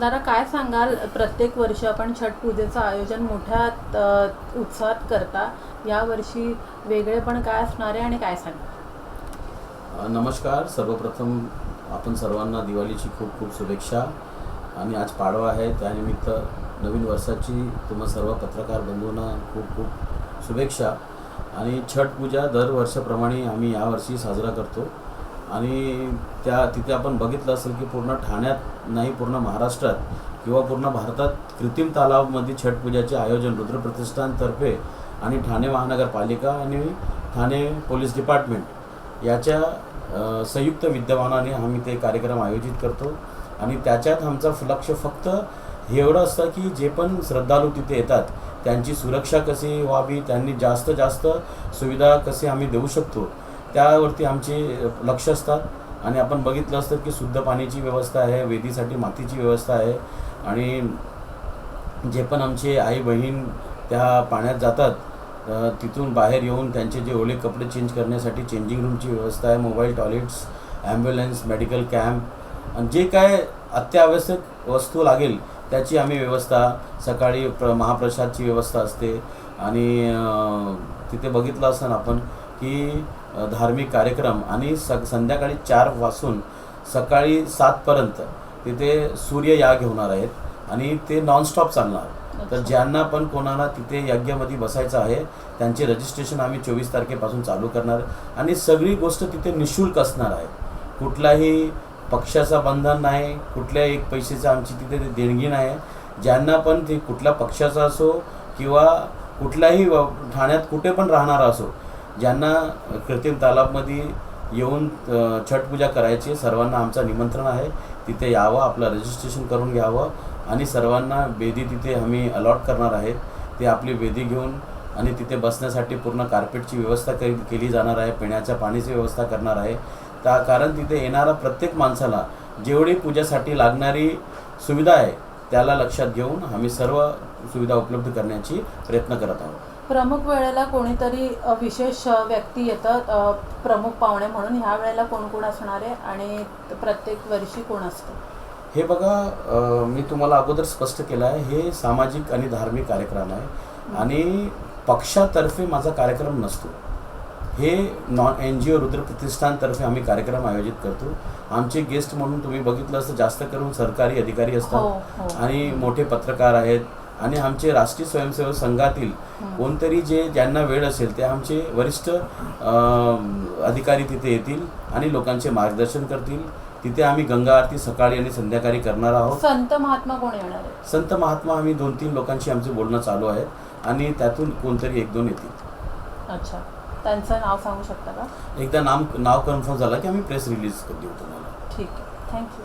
दादा काय सांगाल? प्रत्येक वर्षी आपण छठ पूजेचं आयोजन मोठ्या उत्साहात करता. यावर्षी वेगळेपण काय असणार आहे आणि काय सांगाल? नमस्कार. सर्वप्रथम आपण सर्वांना दिवाळीची खूप खूप शुभेच्छा. आणि आज पाडवा आहे. त्यानिमित्त नवीन वर्षाची तुम्हा सर्व पत्रकार बंधूंना खूप खूप शुभेच्छा. आणि छठ पूजा दरवर्षाप्रमाणे आम्ही यावर्षी साजरा करतो. आणि त्या तिथे आपण बघितलं असेल की पूर्ण ठाण्यात नाही पूर्ण महाराष्ट्रात किंवा पूर्ण भारतात कृत्रिम तालावमध्ये छठ पूजाचे आयोजन रुद्र प्रतिष्ठानतर्फे आणि ठाणे महानगरपालिका आणि ठाणे पोलीस डिपार्टमेंट याच्या संयुक्त विद्यमानाने आम्ही ते कार्यक्रम आयोजित करतो. आणि त्याच्यात आमचा लक्ष फक्त हे एवढं असतं की जे पण श्रद्धाळू तिथे येतात त्यांची सुरक्षा कशी व्हावी त्यांनी जास्त जास्त सुविधा कशी आम्ही देऊ शकतो त्यावरती आमचे लक्ष असतात. आणि आपण बघितलं असतं की शुद्ध पाण्याची व्यवस्था आहे वेदीसाठी मातीची व्यवस्था आहे. आणि जे पण आमचे आई बहीण त्या पाण्यात जातात तिथून बाहेर येऊन त्यांचे जे ओले कपडे चेंज करण्यासाठी चेंजिंग रूमची व्यवस्था आहे mobile toilets ambulance medical camp आणि जे काय अत्यावश्यक वस्तू लागेल त्याची आम्ही व्यवस्था सकाळी प्र महाप्रसादची व्यवस्था असते. आणि तिथे बघितलं असताना आपण की धार्मिक कार्यक्रम आणि स संध्याकाळी चारपासून सकाळी सातपर्यंत तिथे सूर्य याग होणार आहेत आणि ते नॉनस्टॉप चालणार. तर. ज्यांना पण कोणाला तिथे यज्ञामध्ये बसायचं आहे त्यांचे रजिस्ट्रेशन आम्ही चोवीस तारखेपासून चालू करणार आणि सगळी गोष्ट तिथे निशुल्क असणार आहे. कुठलाही पक्षाचा बंधन नाही कुठल्या एक पैशाचं आमची तिथे देणगी नाही. ज्यांना पण ते कुठल्या पक्षाचा असो किंवा कुठल्याही व- ठाण्यात कुठे पण राहणारा असो ज्यांना कृत्रिम तालाबमध्ये येऊन छठ पूजा करायची सर्वांना आमचं निमंत्रण आहे. तिथे यावं आपलं रजिस्ट्रेशन करून घ्यावं आणि सर्वांना बेदी तिथे आम्ही अलॉट करणार आहेत. ते आपली बेदी घेऊन आणि तिथे बसण्यासाठी पूर्ण कार्पेटची व्यवस्था के केली जाणार आहे पिण्याच्या पाण्याची व्यवस्था करणार आहे. त्या कारण तिथे येणारा प्रत्येक माणसाला जेवढी पूजेसाठी लागणारी सुविधा आहे त्याला लक्षात घेऊन आम्ही सर्व सुविधा उपलब्ध करण्याची प्रयत्न करत आहोत. प्रमुख वेळेला कोणीतरी विशेष व्यक्ती येतात अ, प्रमुख पाहुणे म्हणून ह्या वेळेला कोण कोण असणार आहे आणि प्रत्येक वर्षी कोण असतं? हे बघा मी तुम्हाला अगोदर स्पष्ट केलं आहे हे सामाजिक आणि धार्मिक कार्यक्रम आहे आणि पक्षातर्फे माझा कार्यक्रम नसतो. हे non N G O Rudra प्रतिष्ठानतर्फे आम्ही कार्यक्रम आयोजित करतो. आमचे गेस्ट म्हणून तुम्ही बघितलं असतं जास्त करून सरकारी अधिकारी हो असतात हो. आणि मोठे पत्रकार आहेत. आणि आमचे राष्ट्रीय स्वयंसेवक संघातील. कोणतरी जे ज्यांना वेळ असेल ते आमचे वरिष्ठ अधिकारी तिथे येतील आणि लोकांचे मार्गदर्शन करतील. तिथे आम्ही गंगा आरती सकाळी आणि संध्याकाळी करणार आहोत. संत महात्मा कोण येणार संत महात्मा आम्ही दोन तीन लोकांशी आमचे बोलणं चालू आहे आणि त्यातून कोणतरी एक दोन येतील. अच्छा. त्यांचं नाव सांगू शकता का? एकदा नाम नाव कन्फर्म झालं की आम्ही प्रेस रिलीज देऊ तुम्हाला. ठीक आहे. थँक्यू.